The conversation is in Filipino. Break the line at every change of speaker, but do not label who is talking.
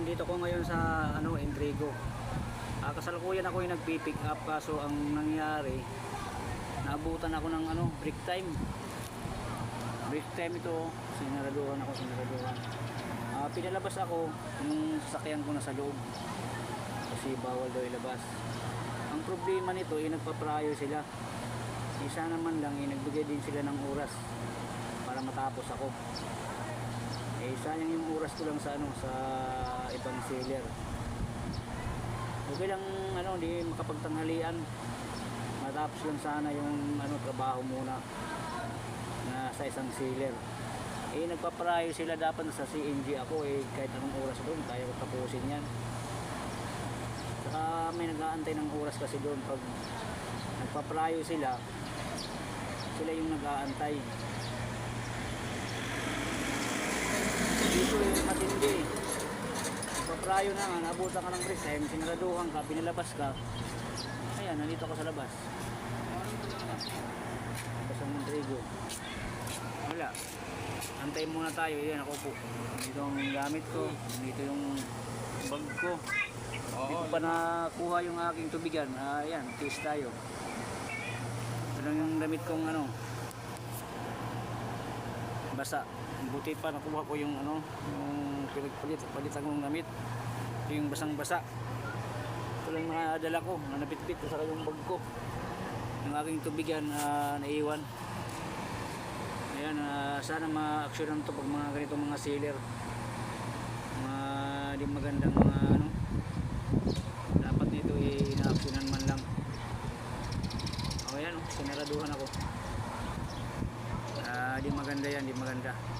nandito ko ngayon sa ano, Entrigo. Ah, kasalukuyan ako yung nagpi-pick up kaso ang nangyari naabutan ako ng ano, break time. Break time ito, sinaraduhan ako, sinaraduhan. Ah, pinalabas ako yung sasakyan ko na sa loob. Kasi bawal daw ilabas. Ang problema nito ay nagpa-prior sila. Isa naman lang, eh, nagbigay din sila ng oras para matapos ako. Eh, sayang yung oras ko lang sa ano, sa ibang seller. Okay lang, ano, hindi makapagtanghalian. Matapos lang sana yung ano, trabaho muna na sa isang seller. Eh, nagpa-prior sila dapat sa CNG ako eh, kahit anong oras doon, kaya ko tapusin yan. Saka may nag-aantay ng oras kasi doon pag nagpa-prior sila, sila yung nag-aantay. Paprayo na nga, nabutan ka ng break time, sinaraduhan ka, pinalabas ka. Ayan, nandito ako sa labas. Labas ang Montrigo. Wala. Antayin muna tayo. Ayan, ako po. Dito ang gamit ko. Dito yung bag ko. Hindi ko pa nakuha yung aking tubigan. Ayan, case tayo. Ito lang yung damit kong ano, basa. Buti pa nakuha ko yung ano, yung pinagpalit, palitan kong gamit. Ito yung basang basa. Ito lang nakadala ko, na napitpit sa yung bag ko. Yung aking tubigan ah, naiwan. Ayan, ah, sana ma-actionan to pag mga ganitong mga sealer. Mga di magandang mga ano. Dapat nito i-actionan man lang. O yan, oh, sinaraduhan ako. Maganda.